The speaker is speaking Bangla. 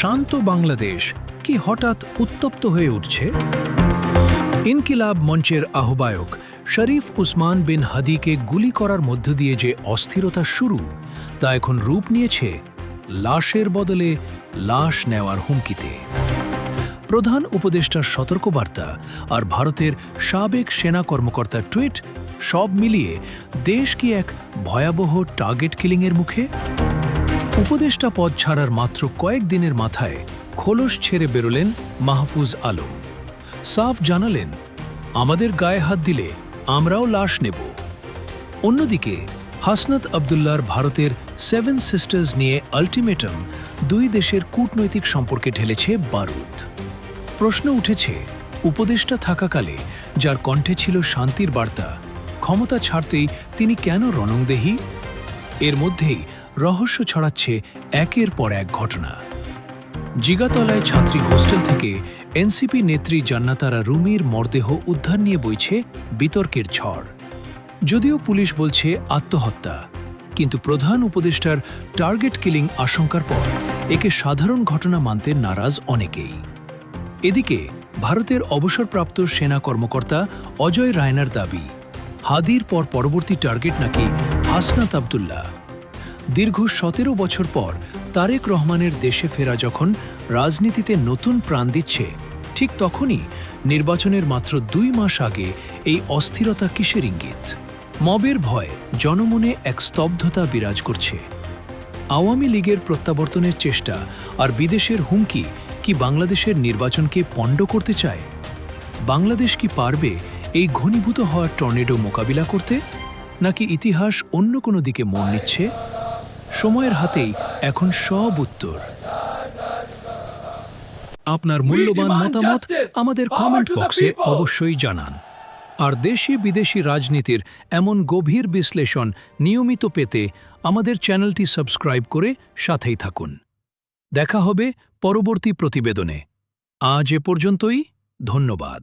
শান্ত বাংলাদেশ কি হঠাৎ উত্তপ্ত হয়ে উঠছে? ইনকিলাব মঞ্চের আহ্বায়ক শরীফ উসমান বিন হাদিকে গুলি করার মধ্য দিয়ে যে অস্থিরতা শুরু, তা এখন রূপ নিয়েছে লাশের বদলে লাশ নেওয়ার হুমকিতে। প্রধান উপদেষ্টার সতর্কবার্তা আর ভারতের সাবেক সেনা কর্মকর্তার টুইট সব মিলিয়ে দেশ কি এক ভয়াবহ টার্গেট কিলিংয়ের মুখে? উপদেষ্টা পদ ছাড়ার মাত্র কয়েক দিনের মাথায় খোলস ছেড়ে বেরোলেন মাহফুজ আলম। সাফ জানালেন, আমাদের গায়ে হাত দিলে আমরাও লাশ নেব। অন্যদিকে, হাসনাত আবদুল্লার ভারতের সেভেন সিস্টার্স নিয়ে আল্টিমেটাম দুই দেশের কূটনৈতিক সম্পর্কে ঢেলেছে বারুদ। প্রশ্ন উঠেছে, উপদেষ্টা থাকাকালে যার কণ্ঠে ছিল শান্তির বার্তা, ক্ষমতা ছাড়তেই তিনি কেন রণংদেহী? এর মধ্যেই রহস্য ছড়াচ্ছে একের পর এক ঘটনা। জিগাতলায় ছাত্রী হোস্টেল থেকে এনসিপি নেত্রী জান্নাতারা রুমির মরদেহ উদ্ধার নিয়ে বইছে বিতর্কের ঝড়। যদিও পুলিশ বলছে আত্মহত্যা, কিন্তু প্রধান উপদেষ্টার টার্গেট কিলিং আশঙ্কার পর একে সাধারণ ঘটনা মানতে নারাজ অনেকেই। এদিকে ভারতের অবসরপ্রাপ্ত সেনা কর্মকর্তা অজয় রায়নার দাবি, হাদির পর পরবর্তী টার্গেট নাকি হাসনাত আবদুল্লাহ। দীর্ঘ সতেরো বছর পর তারেক রহমানের দেশে ফেরা যখন রাজনীতিতে নতুন প্রাণ দিচ্ছে, ঠিক তখনই নির্বাচনের মাত্র দুই মাস আগে এই অস্থিরতা কিসের ইঙ্গিত? মবের ভয় জনমনে এক স্তব্ধতা বিরাজ করছে। আওয়ামী লীগের প্রত্যাবর্তনের চেষ্টা আর বিদেশের হুমকি কি বাংলাদেশের নির্বাচনকে পণ্ড করতে চায়? বাংলাদেশ কি পারবে এই ঘনীভূত হওয়ার টর্নেডো মোকাবিলা করতে? নাকি ইতিহাস অন্য কোনো দিকে মন নিচ্ছে? সময়ের হাতেই এখন সব উত্তর। আপনার মূল্যবান মতামত আমাদের কমেন্ট বক্সে অবশ্যই জানান। আর দেশি বিদেশি রাজনীতির এমন গভীর বিশ্লেষণ নিয়মিত পেতে আমাদের চ্যানেলটি সাবস্ক্রাইব করে সাথেই থাকুন। দেখা হবে পরবর্তী প্রতিবেদনে। আজ এ পর্যন্তই ধন্যবাদ।